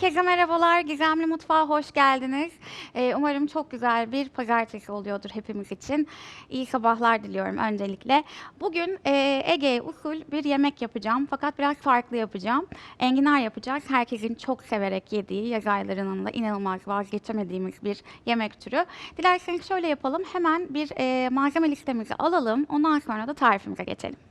Herkese merhabalar. Gizemli Mutfağa hoş geldiniz. Ee, umarım çok güzel bir pazartesi oluyordur hepimiz için. İyi sabahlar diliyorum öncelikle. Bugün e, Ege usul bir yemek yapacağım fakat biraz farklı yapacağım. Enginar yapacağız. Herkesin çok severek yediği, yaz aylarının da inanılmaz vazgeçemediğimiz bir yemek türü. Dilerseniz şöyle yapalım. Hemen bir e, malzeme listemizi alalım. Ondan sonra da tarifimize geçelim.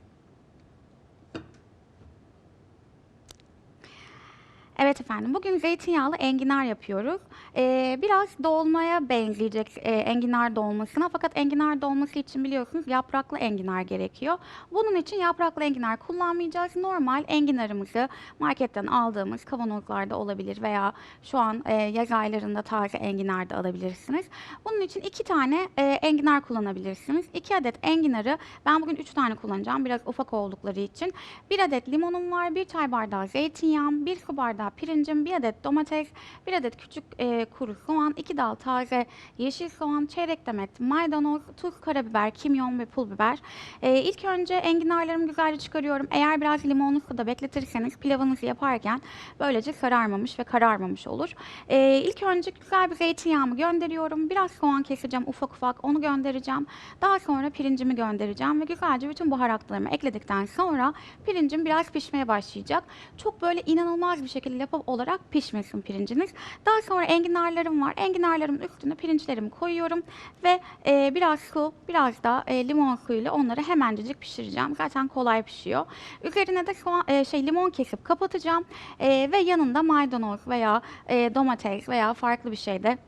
Evet efendim, bugün zeytinyağlı enginar yapıyoruz. Ee, biraz dolmaya benzeyecek e, enginar dolmasına fakat enginar dolması için biliyorsunuz yapraklı enginar gerekiyor. Bunun için yapraklı enginar kullanmayacağız. Normal enginarımızı marketten aldığımız kavanozlarda olabilir veya şu an e, yaz aylarında taze enginar da alabilirsiniz. Bunun için iki tane e, enginar kullanabilirsiniz. İki adet enginarı ben bugün üç tane kullanacağım biraz ufak oldukları için. Bir adet limonum var, bir çay bardağı zeytinyağım, bir su bardağı pirincim, bir adet domates, bir adet küçük e, kuru soğan, iki dal taze yeşil soğan, çeyrek demet maydanoz, tuz, karabiber, kimyon ve pul biber. E, ilk önce enginarlarımı güzelce çıkarıyorum. Eğer biraz limonlu suda bekletirseniz pilavınızı yaparken böylece sararmamış ve kararmamış olur. E, ilk önce güzel bir zeytinyağımı gönderiyorum. Biraz soğan keseceğim ufak ufak onu göndereceğim. Daha sonra pirincimi göndereceğim ve güzelce bütün baharatlarımı ekledikten sonra pirincim biraz pişmeye başlayacak. Çok böyle inanılmaz bir şekilde lapa olarak pişmesin pirinciniz. Daha sonra enginarlarım var. Enginarlarımın üstüne pirinçlerimi koyuyorum ve e, biraz su, biraz da e, limon suyuyla onları hemencecik pişireceğim. Zaten kolay pişiyor. Üzerine de soğan, e, şey limon kesip kapatacağım E, ve yanında maydanoz veya e, domates veya farklı bir şey de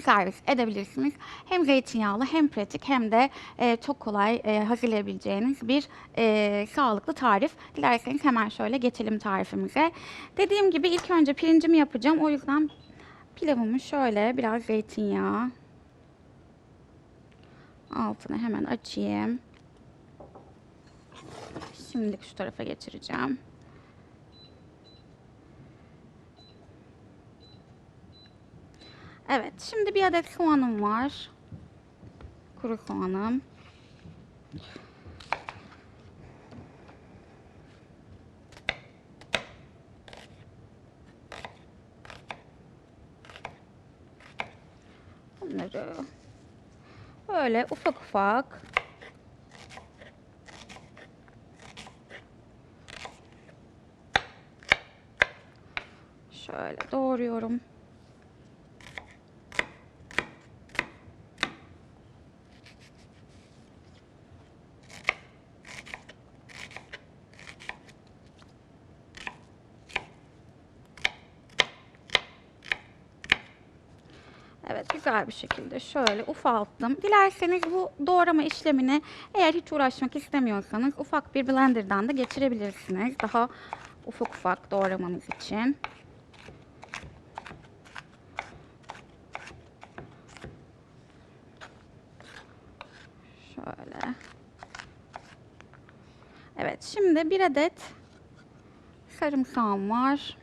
servis edebilirsiniz. Hem zeytinyağlı hem pratik hem de e, çok kolay e, hazırlayabileceğiniz bir e, sağlıklı tarif. Dilerseniz hemen şöyle geçelim tarifimize. Dediğim gibi ilk önce pirincimi yapacağım. O yüzden pilavımı şöyle biraz zeytinyağı altına hemen açayım. Şimdi şu tarafa geçireceğim. Evet, şimdi bir adet soğanım var. Kuru soğanım. Bunları böyle ufak ufak şöyle doğruyorum. Evet güzel bir şekilde şöyle ufalttım. Dilerseniz bu doğrama işlemini eğer hiç uğraşmak istemiyorsanız ufak bir blenderdan da geçirebilirsiniz. Daha ufak ufak doğramamız için. Şöyle. Evet şimdi bir adet sarımsağım var.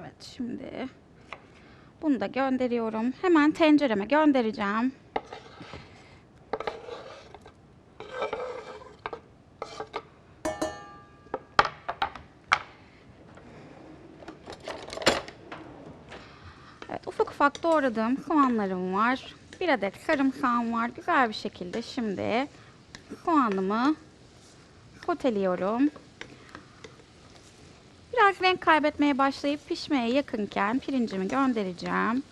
Evet şimdi da gönderiyorum. Hemen tencereme göndereceğim. Evet ufak ufak doğradığım soğanlarım var. Bir adet sarımsağım var. Güzel bir şekilde şimdi soğanımı soteliyorum. Renk kaybetmeye başlayıp pişmeye yakınken pirincimi göndereceğim.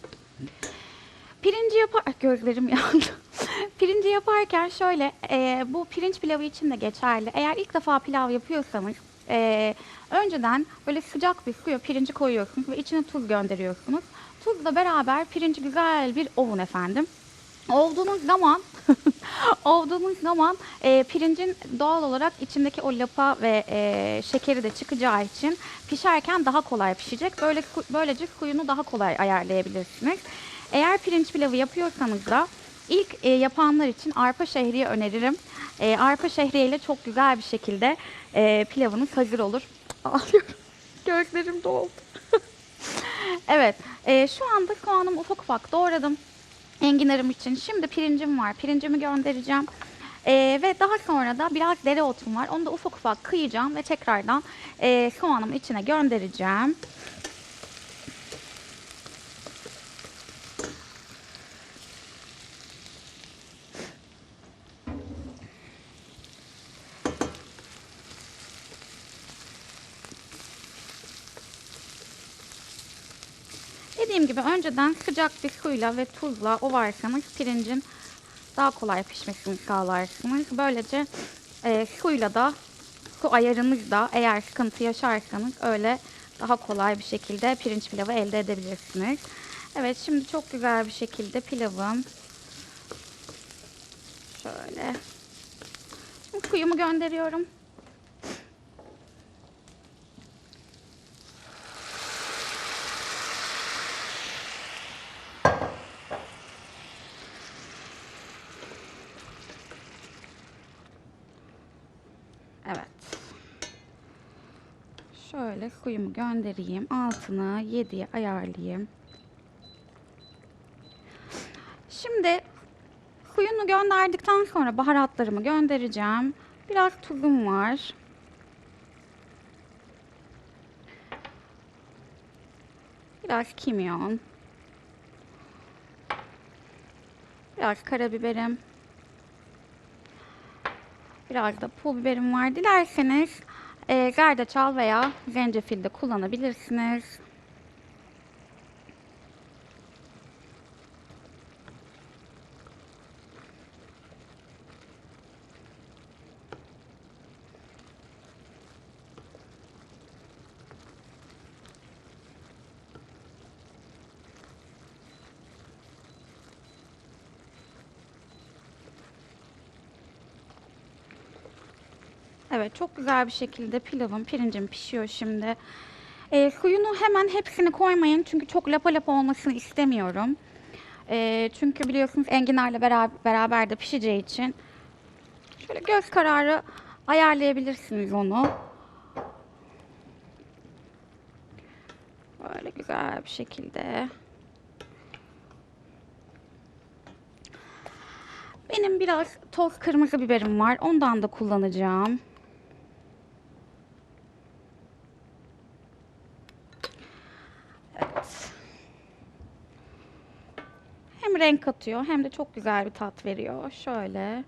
Pirinci yapar... Ah, Gözlerim yandı. Pirinci yaparken şöyle, e, bu pirinç pilavı için de geçerli. Eğer ilk defa pilav yapıyorsanız, e, önceden böyle sıcak bir suya pirinci koyuyorsunuz ve içine tuz gönderiyorsunuz. Tuzla beraber pirinci güzel bir ovun efendim. Ovduğunuz zaman ovduğunuz zaman e, pirincin doğal olarak içindeki o lapa ve e, şekeri de çıkacağı için pişerken daha kolay pişecek. Böyle böylece suyunu daha kolay ayarlayabilirsiniz. Eğer pirinç pilavı yapıyorsanız da ilk e, yapanlar için arpa şehriye öneririm. E, arpa şehriye ile çok güzel bir şekilde e, pilavınız hazır olur. Ağlıyorum. Gözlerim doldu. Evet, e, şu anda soğanımı ufak ufak doğradım enginarım için. Şimdi pirincim var, pirincimi göndereceğim. E, ve daha sonra da biraz dereotum var. Onu da ufak ufak kıyacağım ve tekrardan e, soğanımı içine göndereceğim. Dediğim gibi önceden sıcak bir suyla ve tuzla ovarsanız pirincin daha kolay pişmesini sağlarsınız. Böylece e, suyla da su ayarınız da eğer sıkıntı yaşarsanız öyle daha kolay bir şekilde pirinç pilavı elde edebilirsiniz. Evet şimdi çok güzel bir şekilde pilavım şöyle şimdi suyumu gönderiyorum. Şöyle suyumu göndereyim. Altını 7'ye ayarlayayım. Şimdi suyunu gönderdikten sonra baharatlarımı göndereceğim. Biraz tuzum var. Biraz kimyon. Biraz karabiberim. Biraz da pul biberim var. Dilerseniz e, zerdeçal veya zencefil de kullanabilirsiniz. Evet çok güzel bir şekilde pilavım, pirincim pişiyor şimdi. Ee, suyunu hemen hepsini koymayın çünkü çok lapa lapa olmasını istemiyorum. Ee, çünkü biliyorsunuz enginarla beraber, beraber de pişeceği için şöyle göz kararı ayarlayabilirsiniz onu. Böyle güzel bir şekilde. Benim biraz toz kırmızı biberim var. Ondan da kullanacağım. Renk katıyor hem de çok güzel bir tat veriyor. Şöyle.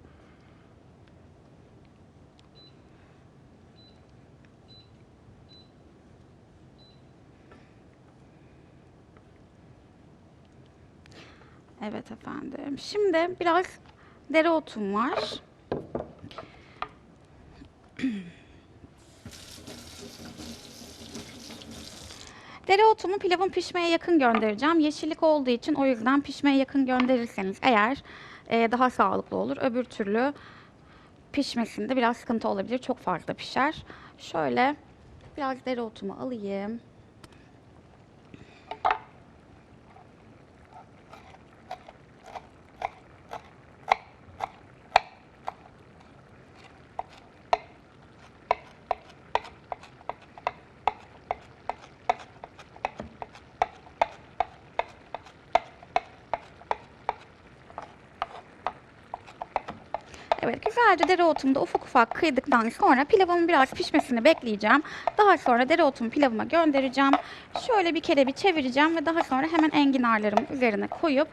Evet efendim. Şimdi biraz dereotum var. Dereotumu pilavın pişmeye yakın göndereceğim. Yeşillik olduğu için o yüzden pişmeye yakın gönderirseniz eğer e, daha sağlıklı olur. Öbür türlü pişmesinde biraz sıkıntı olabilir. Çok fazla pişer. Şöyle biraz dereotumu alayım. Evet güzelce dereotumu da ufak ufak kıydıktan sonra pilavımın biraz pişmesini bekleyeceğim. Daha sonra dereotumu pilavıma göndereceğim. Şöyle bir kere bir çevireceğim ve daha sonra hemen enginarlarımı üzerine koyup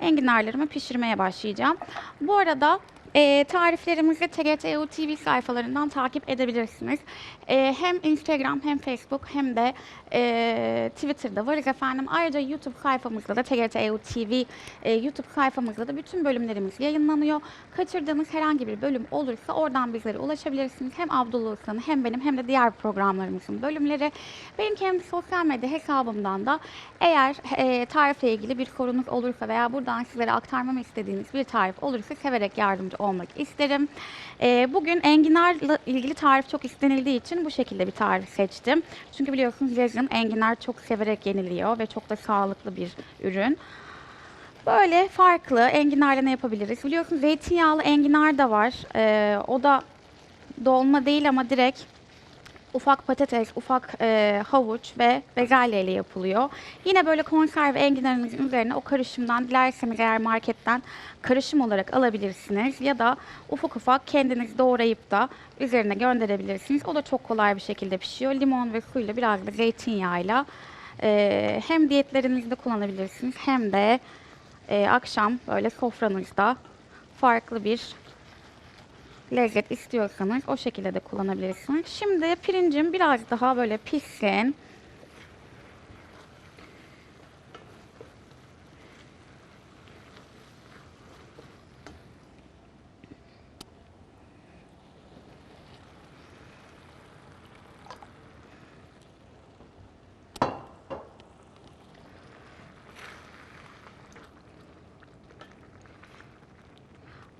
enginarlarımı pişirmeye başlayacağım. Bu arada e, tariflerimizi TRT EU TV sayfalarından takip edebilirsiniz. E, hem Instagram hem Facebook hem de e, Twitter'da varız efendim. Ayrıca YouTube sayfamızda da TRT EU TV e, YouTube sayfamızda da bütün bölümlerimiz yayınlanıyor. Kaçırdığınız herhangi bir bölüm olursa oradan bizlere ulaşabilirsiniz. Hem Abdullah Usta'nın hem benim hem de diğer programlarımızın bölümleri. Benim kendi sosyal medya hesabımdan da eğer e, tarifle ilgili bir sorunuz olursa veya buradan sizlere aktarmamı istediğiniz bir tarif olursa severek yardımcı olmak isterim. E, bugün enginarla ilgili tarif çok istenildiği için bu şekilde bir tarif seçtim. Çünkü biliyorsunuz yazın enginar çok severek yeniliyor ve çok da sağlıklı bir ürün. Böyle farklı enginarla ne yapabiliriz? Biliyorsunuz zeytinyağlı enginar da var. Ee, o da dolma değil ama direkt ufak patates, ufak e, havuç ve bezelye ile yapılıyor. Yine böyle konserve enginarınızın üzerine o karışımdan dilerseniz eğer marketten karışım olarak alabilirsiniz ya da ufak ufak kendiniz doğrayıp da üzerine gönderebilirsiniz. O da çok kolay bir şekilde pişiyor. Limon ve suyla biraz da zeytinyağıyla e, hem diyetlerinizde kullanabilirsiniz hem de e, akşam böyle sofranızda farklı bir lezzet istiyorsanız o şekilde de kullanabilirsiniz. Şimdi pirincim biraz daha böyle pişsin.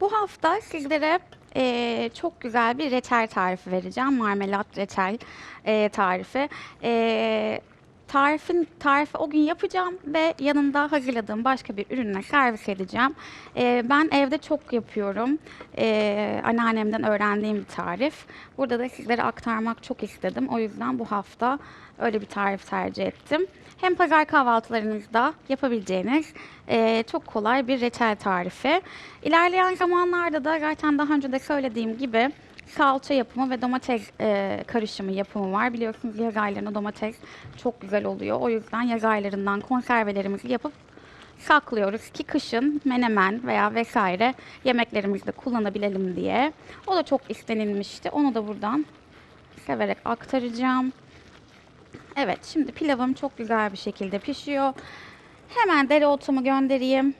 Bu hafta sizlere eee, çok güzel bir reçel tarifi vereceğim. Marmelat reçel eee, tarifi. Eee, tarifin tarifi o gün yapacağım ve yanında hazırladığım başka bir ürünle servis edeceğim. Eee, ben evde çok yapıyorum. Eee, anneannemden öğrendiğim bir tarif. Burada da sizlere aktarmak çok istedim. O yüzden bu hafta öyle bir tarif tercih ettim. Hem pazar kahvaltılarınızda yapabileceğiniz eee, çok kolay bir reçel tarifi. İlerleyen zamanlarda da zaten daha önce de söylediğim gibi salça yapımı ve domates eee, karışımı yapımı var. Biliyorsunuz yaz aylarında domates çok güzel oluyor. O yüzden yaz aylarından konservelerimizi yapıp saklıyoruz ki kışın menemen veya vesaire yemeklerimizde kullanabilelim diye. O da çok istenilmişti. Onu da buradan severek aktaracağım. Evet, şimdi pilavım çok güzel bir şekilde pişiyor. Hemen dereotumu göndereyim.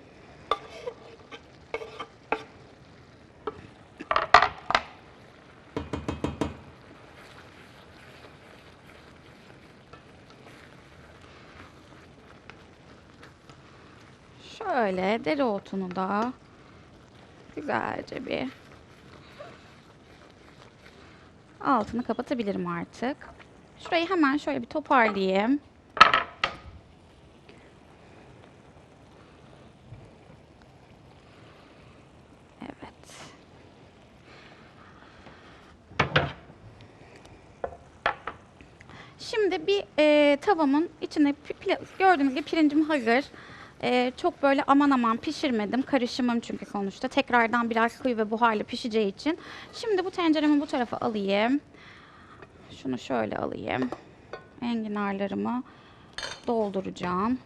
Şöyle dereotunu da güzelce bir altını kapatabilirim artık. Şurayı hemen şöyle bir toparlayayım. Evet. Şimdi bir e, tavamın içine gördüğünüz gibi pirincim hazır. E, çok böyle aman aman pişirmedim. Karışımım çünkü sonuçta. Tekrardan biraz koyu ve buharlı pişeceği için. Şimdi bu tenceremi bu tarafa alayım. Şunu şöyle alayım. Enginarlarımı dolduracağım.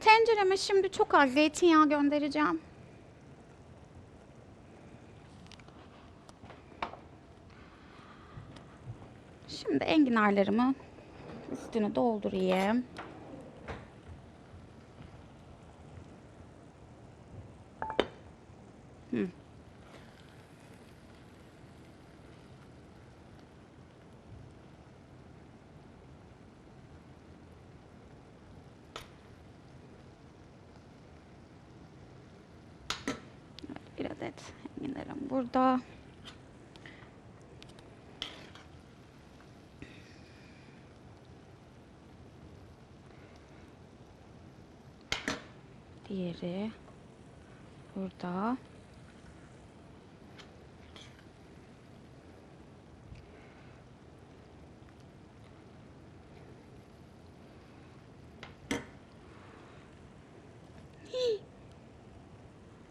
Tencereme şimdi çok az zeytinyağı göndereceğim. Şimdi enginarlarımı üstünü doldurayım. Hı. Bir adet enginarım burada. Diğeri burada.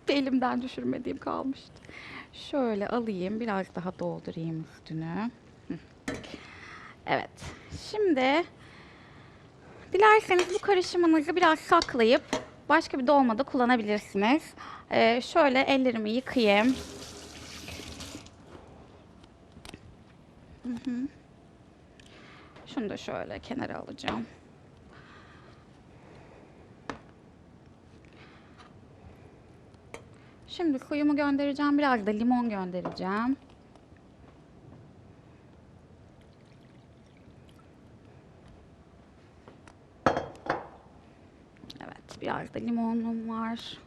Elimden düşürmediğim kalmıştı. Şöyle alayım, biraz daha doldurayım üstünü. Evet. Şimdi dilerseniz bu karışımınızı biraz saklayıp başka bir dolmada kullanabilirsiniz. Ee, şöyle ellerimi yıkayayım. Şunu da şöyle kenara alacağım. Şimdi suyumu göndereceğim. Biraz da limon göndereceğim. Evet, biraz da limonum var.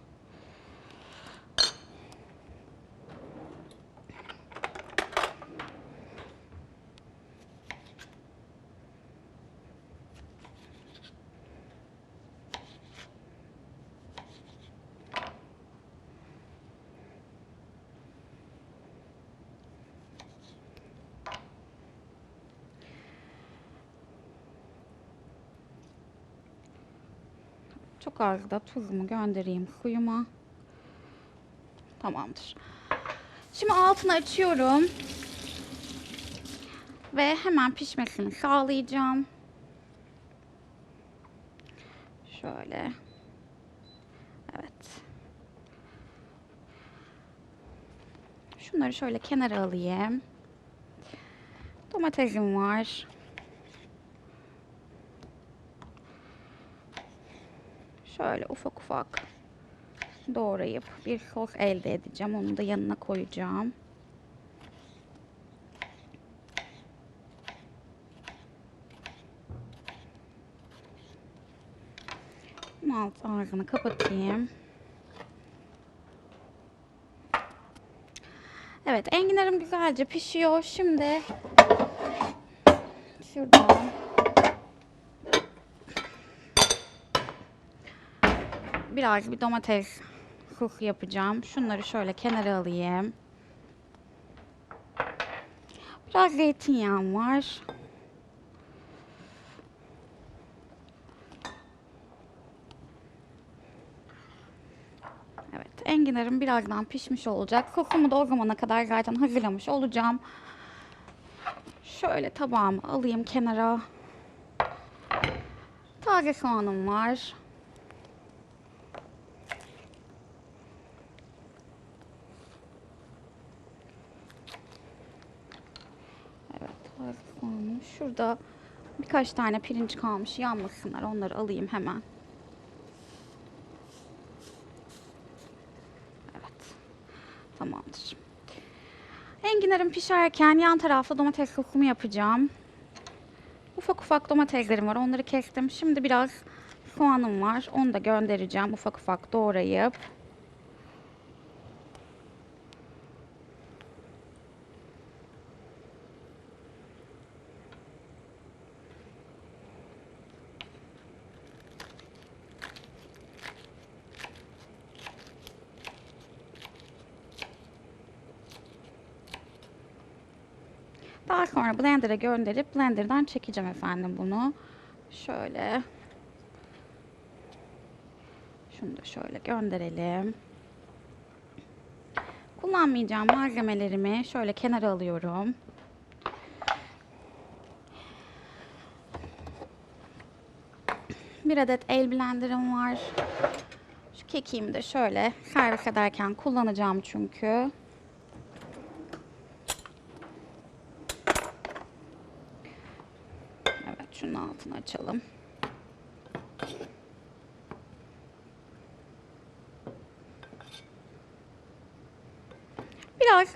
Çok az da tuzumu göndereyim suyuma. Tamamdır. Şimdi altını açıyorum. Ve hemen pişmesini sağlayacağım. Şöyle. Evet. Şunları şöyle kenara alayım. Domatesim var. Şöyle ufak ufak doğrayıp bir sos elde edeceğim. Onu da yanına koyacağım. Bunun alt ağzını kapatayım. Evet, enginarım güzelce pişiyor. Şimdi şuradan biraz bir domates sosu yapacağım. Şunları şöyle kenara alayım. Biraz zeytinyağım var. Evet, enginarım birazdan pişmiş olacak. Sosumu da o zamana kadar zaten hazırlamış olacağım. Şöyle tabağımı alayım kenara. Taze soğanım var. Evet, taze Şurada birkaç tane pirinç kalmış. Yanmasınlar. Onları alayım hemen. Evet. Tamamdır. Enginarım pişerken yan tarafta domates sosumu yapacağım. Ufak ufak domateslerim var. Onları kestim. Şimdi biraz soğanım var. Onu da göndereceğim ufak ufak doğrayıp. Daha sonra blender'a gönderip blender'dan çekeceğim efendim bunu. Şöyle. Şunu da şöyle gönderelim. Kullanmayacağım malzemelerimi şöyle kenara alıyorum. Bir adet el blenderım var. Şu kekiğimi de şöyle servis ederken kullanacağım çünkü. Evet, şunun altını açalım. Biraz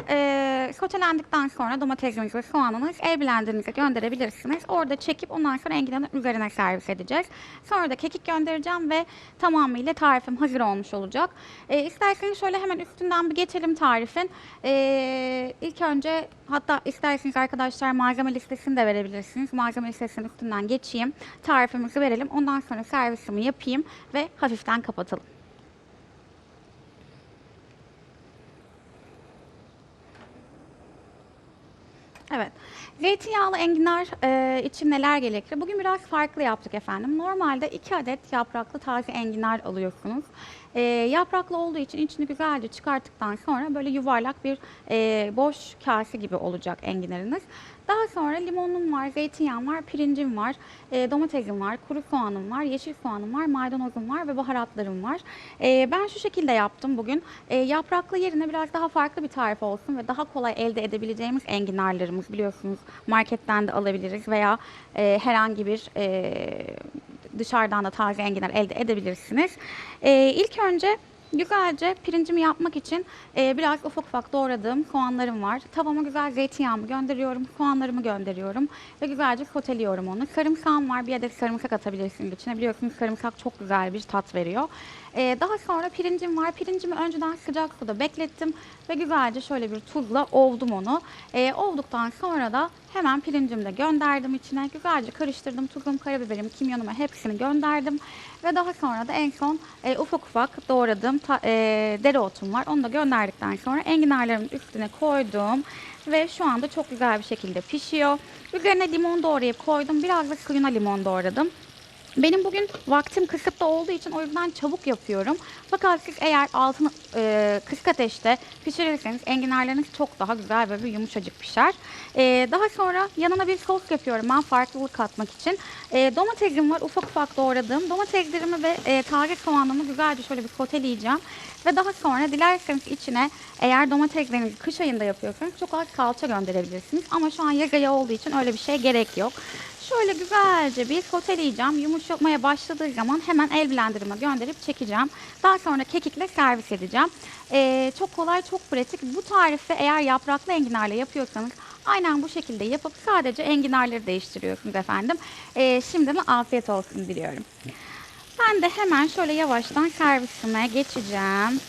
sotelendikten sonra domatesinizi ve soğanınızı el blenderinize gönderebilirsiniz. Orada çekip ondan sonra enginarın üzerine servis edeceğiz. Sonra da kekik göndereceğim ve tamamıyla tarifim hazır olmuş olacak. Eee isterseniz şöyle hemen üstünden bir geçelim tarifin. Eee ilk önce hatta isterseniz arkadaşlar malzeme listesini de verebilirsiniz. Malzeme listesinin üstünden geçeyim. Tarifimizi verelim. Ondan sonra servisimi yapayım ve hafiften kapatalım. Evet. Zeytinyağlı enginar e, için neler gerekli? Bugün biraz farklı yaptık efendim. Normalde 2 adet yapraklı taze enginar alıyorsunuz. E, yapraklı olduğu için içini güzelce çıkarttıktan sonra böyle yuvarlak bir e, boş kase gibi olacak enginarınız. Daha sonra limonum var, zeytinyağım var, pirincim var, e, domatesim var, kuru soğanım var, yeşil soğanım var, maydanozum var ve baharatlarım var. E, ben şu şekilde yaptım bugün. E, yapraklı yerine biraz daha farklı bir tarif olsun ve daha kolay elde edebileceğimiz enginarlarımız biliyorsunuz marketten de alabiliriz veya e, herhangi bir e, dışarıdan da taze enginar elde edebilirsiniz. E, ilk önce güzelce pirincimi yapmak için e, biraz ufak ufak doğradığım soğanlarım var. Tavama güzel zeytinyağımı gönderiyorum, soğanlarımı gönderiyorum ve güzelce soteliyorum onu. Sarımsağım var, bir adet sarımsak atabilirsiniz içine. Biliyorsunuz sarımsak çok güzel bir tat veriyor. E, daha sonra pirincim var. Pirincimi önceden sıcak suda beklettim ve güzelce şöyle bir tuzla ovdum onu. E, ovduktan sonra da hemen pirincimi de gönderdim içine. Güzelce karıştırdım. Tuzum, karabiberim, kimyonumu hepsini gönderdim. Ve daha sonra da en son e, ufak ufak doğradığım ta, e, dereotum var. Onu da gönderdikten sonra enginarlarımın üstüne koydum. Ve şu anda çok güzel bir şekilde pişiyor. Üzerine limon doğrayıp koydum. Biraz da suyuna limon doğradım. Benim bugün vaktim kısıtlı olduğu için o yüzden çabuk yapıyorum. Fakat siz eğer altını e, kısık ateşte pişirirseniz enginarlarınız çok daha güzel ve bir yumuşacık pişer. E, daha sonra yanına bir sos yapıyorum ben farklılık katmak için. E, domatesim var ufak ufak doğradığım. Domateslerimi ve e, taze soğanımı güzelce şöyle bir soteleyeceğim. Ve daha sonra dilerseniz içine eğer domateslerinizi kış ayında yapıyorsanız çok az salça gönderebilirsiniz. Ama şu an yaz ayı olduğu için öyle bir şeye gerek yok. Şöyle güzelce bir soteleyeceğim. Yumuşamaya başladığı zaman hemen el blenderıma gönderip çekeceğim. Daha sonra kekikle servis edeceğim. Ee, çok kolay, çok pratik. Bu tarifi eğer yapraklı enginarla yapıyorsanız aynen bu şekilde yapıp sadece enginarları değiştiriyorsunuz efendim. Ee, şimdiden afiyet olsun diliyorum. Ben de hemen şöyle yavaştan servisime geçeceğim.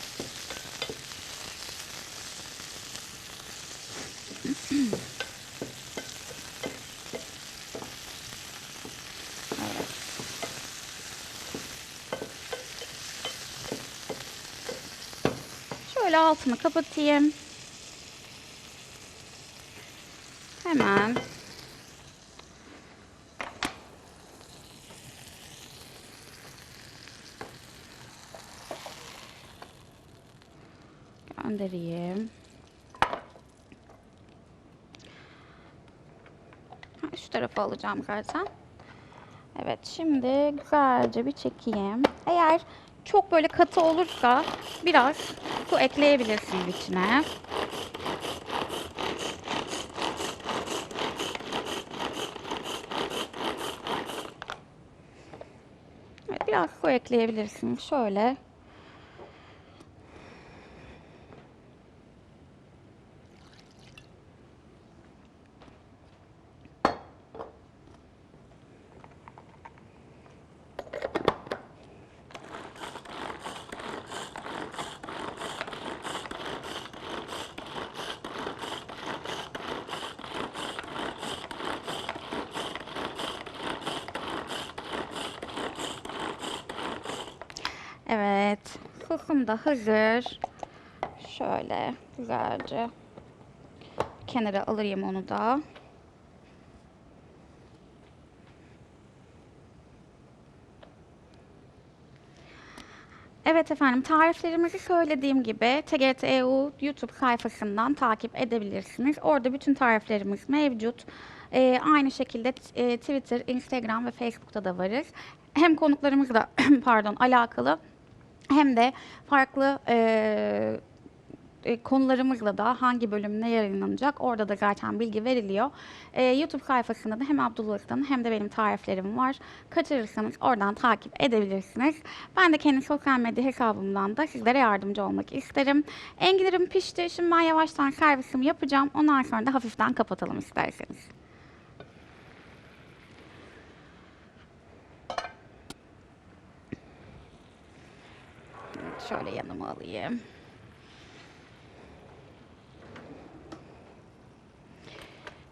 Evet. Şöyle altını kapatayım. Hemen göndereyim. Şu tarafa alacağım zaten. Evet şimdi güzelce bir çekeyim. Eğer çok böyle katı olursa biraz su ekleyebilirsiniz içine. Evet, biraz su ekleyebilirsiniz. Şöyle. Evet. Da hazır. Şöyle güzelce kenara alayım onu da. Evet efendim tariflerimizi söylediğim gibi TGRT EU YouTube sayfasından takip edebilirsiniz. Orada bütün tariflerimiz mevcut. Ee, aynı şekilde e, Twitter, Instagram ve Facebook'ta da varız. Hem konuklarımızla pardon alakalı hem de farklı e, konularımızla da hangi bölüm ne yayınlanacak orada da zaten bilgi veriliyor. E, YouTube sayfasında da hem Abdullah'ın hem de benim tariflerim var. Kaçırırsanız oradan takip edebilirsiniz. Ben de kendi sosyal medya hesabımdan da sizlere yardımcı olmak isterim. Enginarım pişti. Şimdi ben yavaştan servisimi yapacağım. Ondan sonra da hafiften kapatalım isterseniz. Şöyle yanıma alayım.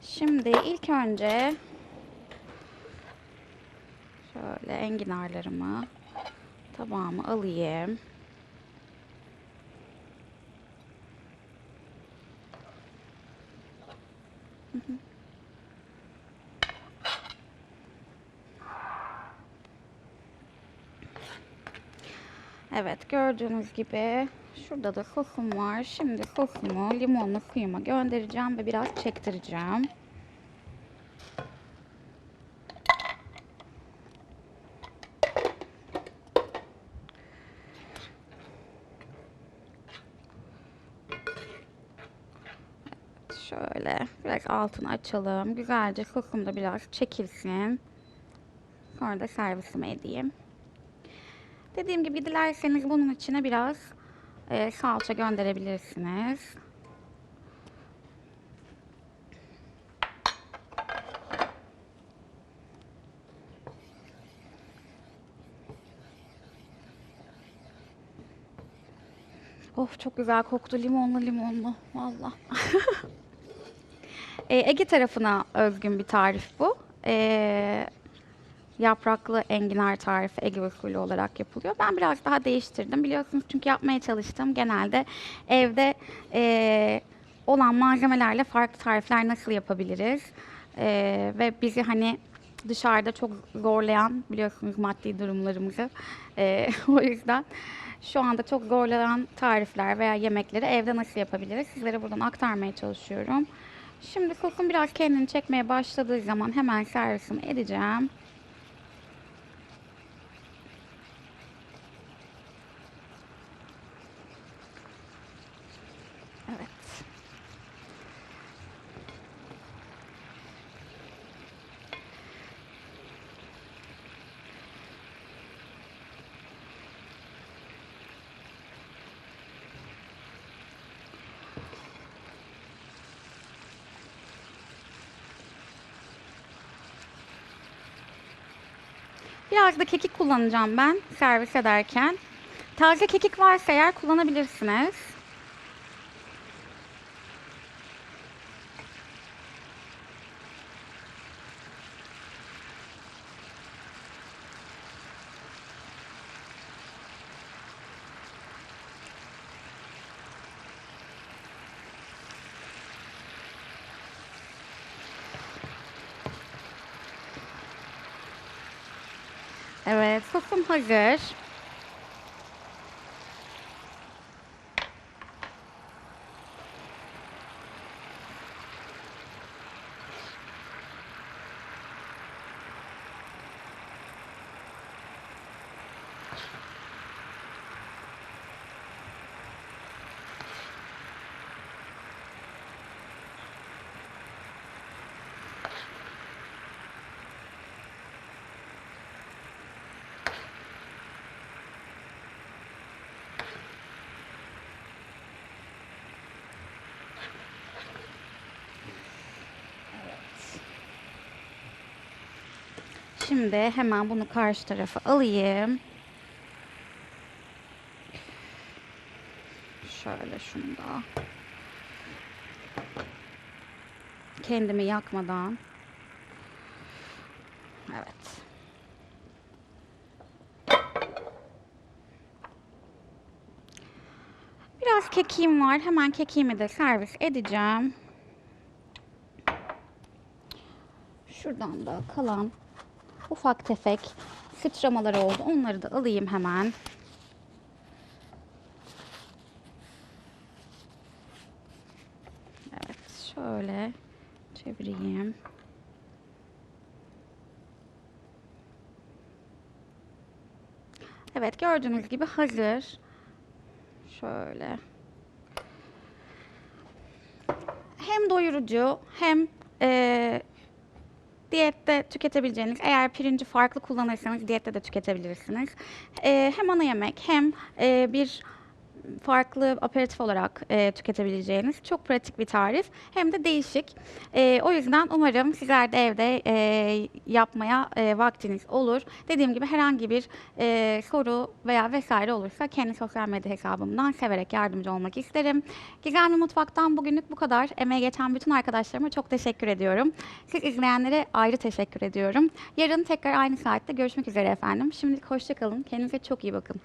Şimdi ilk önce şöyle enginarlarımı tabağıma alayım. Evet gördüğünüz gibi şurada da sosum var. Şimdi sosumu limonlu suyuma göndereceğim ve biraz çektireceğim. Şöyle biraz altını açalım. Güzelce sosum da biraz çekilsin. Sonra da servisime edeyim. Dediğim gibi dilerseniz bunun içine biraz e, salça gönderebilirsiniz. Of çok güzel koktu limonlu limonlu valla. E, Ege tarafına özgün bir tarif bu. E, yapraklı enginar tarifi Ege usulü olarak yapılıyor. Ben biraz daha değiştirdim biliyorsunuz çünkü yapmaya çalıştım. Genelde evde e, olan malzemelerle farklı tarifler nasıl yapabiliriz? E, ve bizi hani dışarıda çok zorlayan biliyorsunuz maddi durumlarımızı. Ee, o yüzden şu anda çok zorlayan tarifler veya yemekleri evde nasıl yapabiliriz sizlere buradan aktarmaya çalışıyorum. Şimdi sosun biraz kendini çekmeye başladığı zaman hemen servisimi edeceğim. Evet. Biraz da kekik kullanacağım ben servis ederken. Taze kekik varsa eğer kullanabilirsiniz. Evet, sosum hazır. Şimdi hemen bunu karşı tarafa alayım. Şöyle şunu da. Kendimi yakmadan. Evet. Biraz kekiğim var. Hemen kekiğimi de servis edeceğim. Şuradan da kalan ufak tefek sıçramalar oldu. Onları da alayım hemen. Evet, şöyle çevireyim. Evet, gördüğünüz gibi hazır. Şöyle. Hem doyurucu hem eee Diyette tüketebileceğiniz, eğer pirinci farklı kullanırsanız diyette de tüketebilirsiniz. Ee, hem ana yemek hem e, bir farklı aperatif olarak e, tüketebileceğiniz çok pratik bir tarif. Hem de değişik. E, o yüzden umarım sizler de evde e, yapmaya e, vaktiniz olur. Dediğim gibi herhangi bir e, soru veya vesaire olursa kendi sosyal medya hesabımdan severek yardımcı olmak isterim. Gizemli Mutfak'tan bugünlük bu kadar. Emeğe geçen bütün arkadaşlarıma çok teşekkür ediyorum. Siz izleyenlere ayrı teşekkür ediyorum. Yarın tekrar aynı saatte görüşmek üzere efendim. Şimdilik hoşçakalın. Kendinize çok iyi bakın.